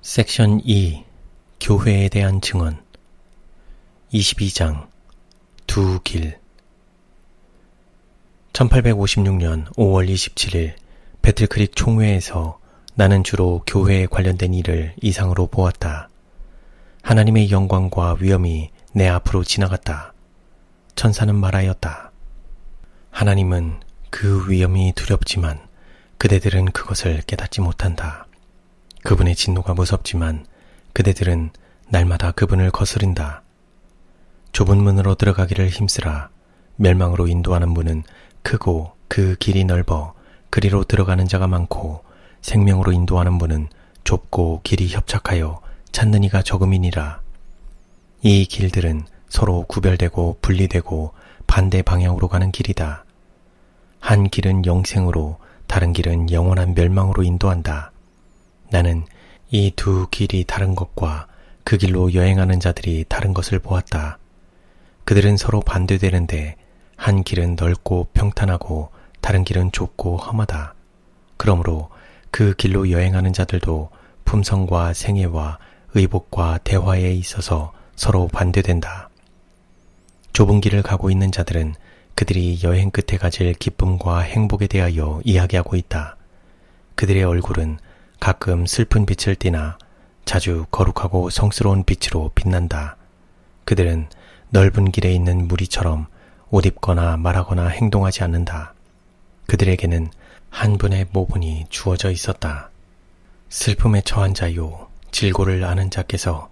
섹션 2 교회에 대한 증언 22장 두 길 1856년 5월 27일 배틀크릭 총회에서 나는 주로 교회에 관련된 일을 이상으로 보았다. 하나님의 영광과 위엄이 내 앞으로 지나갔다. 천사는 말하였다. 하나님은 그 위엄이 두렵지만 그대들은 그것을 깨닫지 못한다. 그분의 진노가 무섭지만 그대들은 날마다 그분을 거스린다. 좁은 문으로 들어가기를 힘쓰라. 멸망으로 인도하는 문은 크고 그 길이 넓어 그리로 들어가는 자가 많고 생명으로 인도하는 문은 좁고 길이 협착하여 찾는 이가 적음이니라. 이 길들은 서로 구별되고 분리되고 반대 방향으로 가는 길이다. 한 길은 영생으로 다른 길은 영원한 멸망으로 인도한다. 나는 이 두 길이 다른 것과 그 길로 여행하는 자들이 다른 것을 보았다. 그들은 서로 반대되는데 한 길은 넓고 평탄하고 다른 길은 좁고 험하다. 그러므로 그 길로 여행하는 자들도 품성과 생애와 의복과 대화에 있어서 서로 반대된다. 좁은 길을 가고 있는 자들은 그들이 여행 끝에 가질 기쁨과 행복에 대하여 이야기하고 있다. 그들의 얼굴은 가끔 슬픈 빛을 띠나 자주 거룩하고 성스러운 빛으로 빛난다. 그들은 넓은 길에 있는 무리처럼 옷 입거나 말하거나 행동하지 않는다. 그들에게는 한 분의 모분이 주어져 있었다. 슬픔에 처한 자요, 질고를 아는 자께서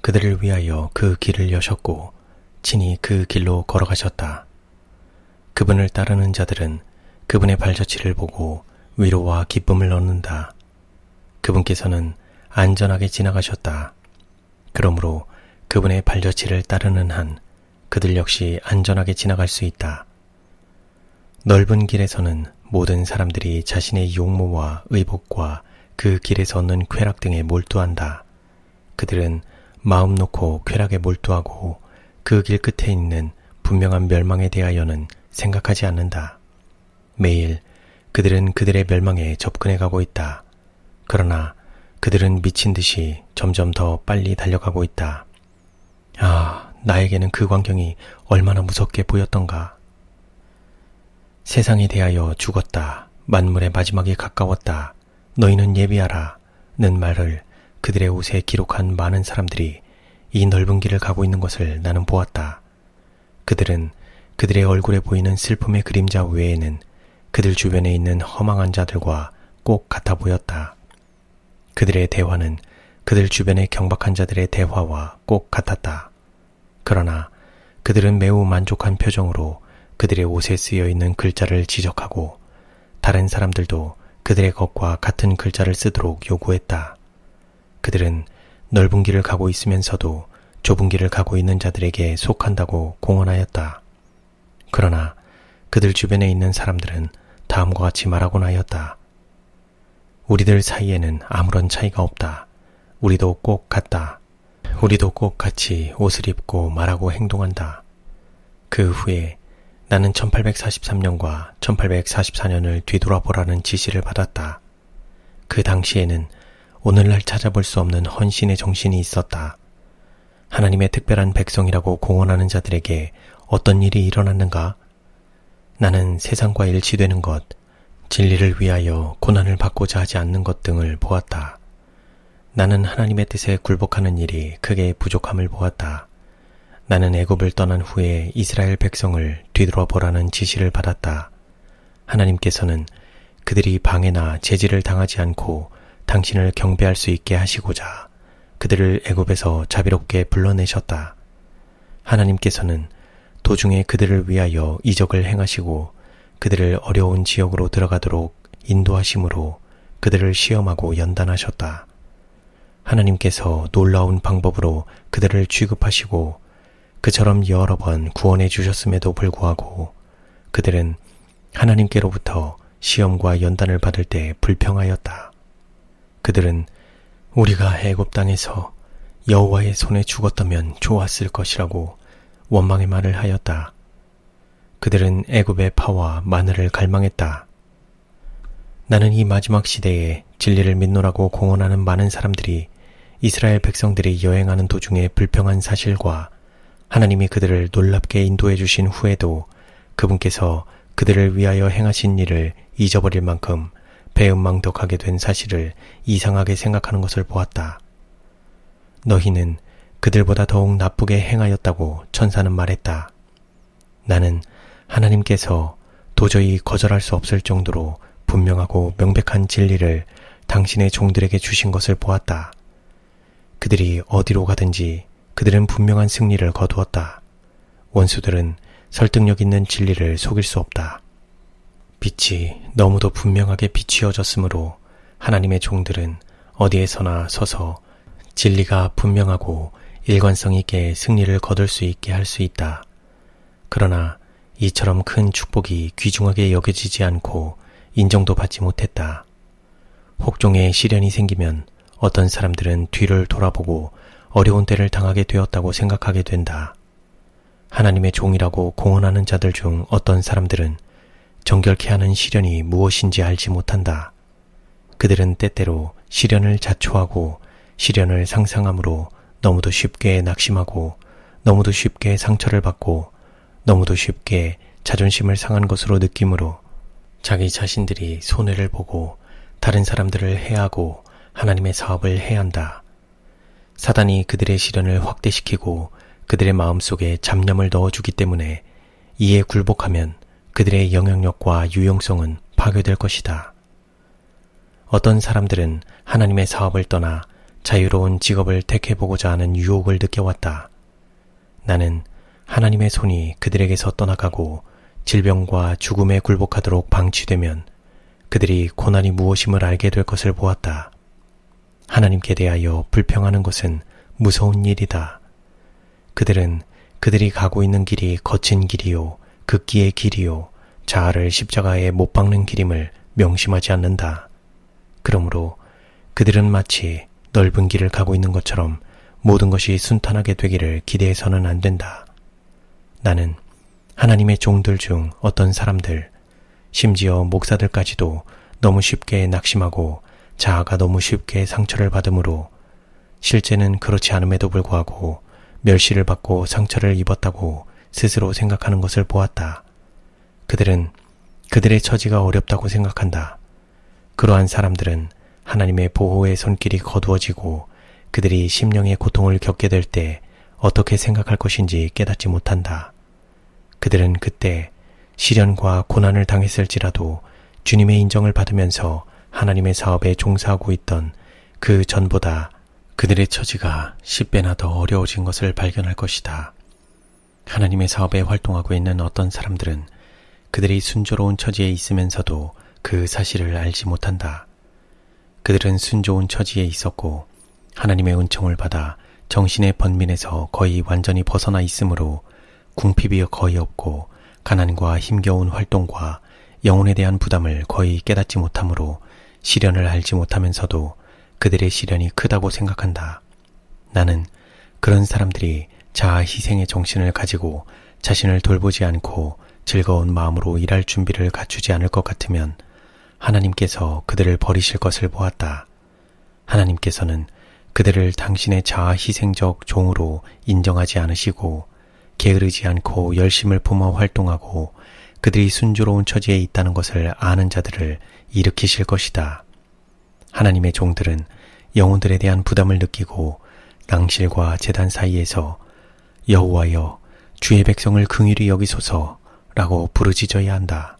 그들을 위하여 그 길을 여셨고, 친히 그 길로 걸어가셨다. 그분을 따르는 자들은 그분의 발자취를 보고 위로와 기쁨을 얻는다. 그분께서는 안전하게 지나가셨다. 그러므로 그분의 발자취를 따르는 한 그들 역시 안전하게 지나갈 수 있다. 넓은 길에서는 모든 사람들이 자신의 용모와 의복과 그 길에서 얻는 쾌락 등에 몰두한다. 그들은 마음 놓고 쾌락에 몰두하고 그 길 끝에 있는 분명한 멸망에 대하여는 생각하지 않는다. 매일 그들은 그들의 멸망에 접근해 가고 있다. 그러나 그들은 미친 듯이 점점 더 빨리 달려가고 있다. 아, 나에게는 그 광경이 얼마나 무섭게 보였던가. 세상에 대하여 죽었다. 만물의 마지막이 가까웠다. 너희는 예비하라. 는 말을 그들의 옷에 기록한 많은 사람들이 이 넓은 길을 가고 있는 것을 나는 보았다. 그들은 그들의 얼굴에 보이는 슬픔의 그림자 외에는 그들 주변에 있는 허망한 자들과 꼭 같아 보였다. 그들의 대화는 그들 주변의 경박한 자들의 대화와 꼭 같았다. 그러나 그들은 매우 만족한 표정으로 그들의 옷에 쓰여 있는 글자를 지적하고 다른 사람들도 그들의 것과 같은 글자를 쓰도록 요구했다. 그들은 넓은 길을 가고 있으면서도 좁은 길을 가고 있는 자들에게 속한다고 공언하였다. 그러나 그들 주변에 있는 사람들은 다음과 같이 말하곤 하였다. 우리들 사이에는 아무런 차이가 없다. 우리도 꼭 같다. 우리도 꼭 같이 옷을 입고 말하고 행동한다. 그 후에 나는 1843년과 1844년을 뒤돌아보라는 지시를 받았다. 그 당시에는 오늘날 찾아볼 수 없는 헌신의 정신이 있었다. 하나님의 특별한 백성이라고 공언하는 자들에게 어떤 일이 일어났는가? 나는 세상과 일치되는 것, 진리를 위하여 고난을 받고자 하지 않는 것 등을 보았다. 나는 하나님의 뜻에 굴복하는 일이 크게 부족함을 보았다. 나는 애굽을 떠난 후에 이스라엘 백성을 뒤돌아보라는 지시를 받았다. 하나님께서는 그들이 방해나 제지를 당하지 않고 당신을 경배할 수 있게 하시고자 그들을 애굽에서 자비롭게 불러내셨다. 하나님께서는 도중에 그들을 위하여 이적을 행하시고 그들을 어려운 지역으로 들어가도록 인도하심으로 그들을 시험하고 연단하셨다. 하나님께서 놀라운 방법으로 그들을 취급하시고 그처럼 여러 번 구원해 주셨음에도 불구하고 그들은 하나님께로부터 시험과 연단을 받을 때 불평하였다. 그들은 우리가 애굽 땅에서 여호와의 손에 죽었다면 좋았을 것이라고 원망의 말을 하였다. 그들은 애굽의 파와 마늘을 갈망했다. 나는 이 마지막 시대에 진리를 믿노라고 공언하는 많은 사람들이 이스라엘 백성들이 여행하는 도중에 불평한 사실과 하나님이 그들을 놀랍게 인도해 주신 후에도 그분께서 그들을 위하여 행하신 일을 잊어버릴 만큼 배은망덕하게 된 사실을 이상하게 생각하는 것을 보았다. 너희는 그들보다 더욱 나쁘게 행하였다고 천사는 말했다. 나는 하나님께서 도저히 거절할 수 없을 정도로 분명하고 명백한 진리를 당신의 종들에게 주신 것을 보았다. 그들이 어디로 가든지 그들은 분명한 승리를 거두었다. 원수들은 설득력 있는 진리를 속일 수 없다. 빛이 너무도 분명하게 비추어졌으므로 하나님의 종들은 어디에서나 서서 진리가 분명하고 일관성 있게 승리를 거둘 수 있게 할 수 있다. 그러나 이처럼 큰 축복이 귀중하게 여겨지지 않고 인정도 받지 못했다. 혹종의 시련이 생기면 어떤 사람들은 뒤를 돌아보고 어려운 때를 당하게 되었다고 생각하게 된다. 하나님의 종이라고 공언하는 자들 중 어떤 사람들은 정결케 하는 시련이 무엇인지 알지 못한다. 그들은 때때로 시련을 자초하고 시련을 상상함으로 너무도 쉽게 낙심하고 너무도 쉽게 상처를 받고 너무도 쉽게 자존심을 상한 것으로 느낌으로 자기 자신들이 손해를 보고 다른 사람들을 해하고 하나님의 사업을 해야 한다. 사단이 그들의 시련을 확대시키고 그들의 마음속에 잡념을 넣어주기 때문에 이에 굴복하면 그들의 영향력과 유용성은 파괴될 것이다. 어떤 사람들은 하나님의 사업을 떠나 자유로운 직업을 택해보고자 하는 유혹을 느껴왔다. 나는 하나님의 손이 그들에게서 떠나가고 질병과 죽음에 굴복하도록 방치되면 그들이 고난이 무엇임을 알게 될 것을 보았다. 하나님께 대하여 불평하는 것은 무서운 일이다. 그들은 그들이 가고 있는 길이 거친 길이요, 극기의 길이요, 자아를 십자가에 못 박는 길임을 명심하지 않는다. 그러므로 그들은 마치 넓은 길을 가고 있는 것처럼 모든 것이 순탄하게 되기를 기대해서는 안 된다. 나는 하나님의 종들 중 어떤 사람들, 심지어 목사들까지도 너무 쉽게 낙심하고 자아가 너무 쉽게 상처를 받으므로 실제는 그렇지 않음에도 불구하고 멸시를 받고 상처를 입었다고 스스로 생각하는 것을 보았다. 그들은 그들의 처지가 어렵다고 생각한다. 그러한 사람들은 하나님의 보호의 손길이 거두어지고 그들이 심령의 고통을 겪게 될 때 어떻게 생각할 것인지 깨닫지 못한다. 그들은 그때 시련과 고난을 당했을지라도 주님의 인정을 받으면서 하나님의 사업에 종사하고 있던 그 전보다 그들의 처지가 10배나 더 어려워진 것을 발견할 것이다. 하나님의 사업에 활동하고 있는 어떤 사람들은 그들이 순조로운 처지에 있으면서도 그 사실을 알지 못한다. 그들은 순조운 처지에 있었고 하나님의 은총을 받아 정신의 번민에서 거의 완전히 벗어나 있으므로 궁핍이 거의 없고 가난과 힘겨운 활동과 영혼에 대한 부담을 거의 깨닫지 못하므로 시련을 알지 못하면서도 그들의 시련이 크다고 생각한다. 나는 그런 사람들이 자아 희생의 정신을 가지고 자신을 돌보지 않고 즐거운 마음으로 일할 준비를 갖추지 않을 것 같으면 하나님께서 그들을 버리실 것을 보았다. 하나님께서는 그들을 당신의 자아 희생적 종으로 인정하지 않으시고 게으르지 않고 열심을 품어 활동하고 그들이 순조로운 처지에 있다는 것을 아는 자들을 일으키실 것이다. 하나님의 종들은 영혼들에 대한 부담을 느끼고 낭실과 재단 사이에서 여호와여 주의 백성을 긍휼히 여기소서라고 부르짖어야 한다.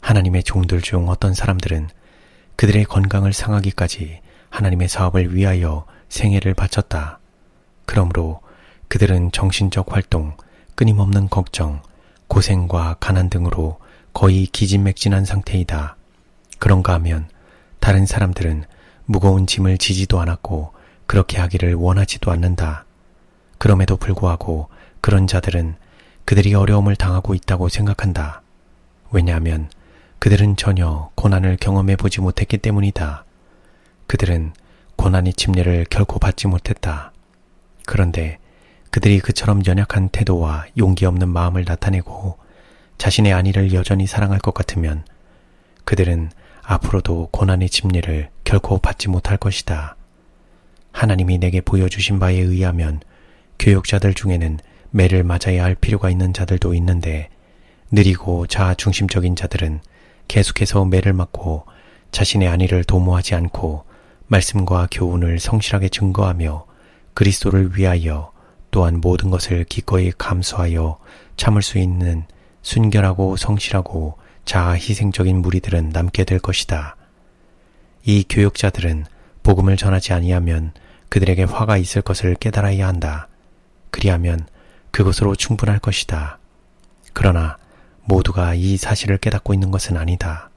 하나님의 종들 중 어떤 사람들은 그들의 건강을 상하기까지 하나님의 사업을 위하여 생애를 바쳤다. 그러므로 그들은 정신적 활동, 끊임없는 걱정, 고생과 가난 등으로 거의 기진맥진한 상태이다. 그런가 하면 다른 사람들은 무거운 짐을 지지도 않았고 그렇게 하기를 원하지도 않는다. 그럼에도 불구하고 그런 자들은 그들이 어려움을 당하고 있다고 생각한다. 왜냐하면 그들은 전혀 고난을 경험해 보지 못했기 때문이다. 그들은 고난의 침례를 결코 받지 못했다. 그런데 그들이 그처럼 연약한 태도와 용기 없는 마음을 나타내고 자신의 안위를 여전히 사랑할 것 같으면 그들은 앞으로도 고난의 침례를 결코 받지 못할 것이다. 하나님이 내게 보여주신 바에 의하면 교역자들 중에는 매를 맞아야 할 필요가 있는 자들도 있는데 느리고 자아 중심적인 자들은 계속해서 매를 맞고 자신의 안위를 도모하지 않고 말씀과 교훈을 성실하게 증거하며 그리스도를 위하여 또한 모든 것을 기꺼이 감수하여 참을 수 있는 순결하고 성실하고 자아 희생적인 무리들은 남게 될 것이다. 이 교역자들은 복음을 전하지 아니하면 그들에게 화가 있을 것을 깨달아야 한다. 그리하면 그것으로 충분할 것이다. 그러나 모두가 이 사실을 깨닫고 있는 것은 아니다.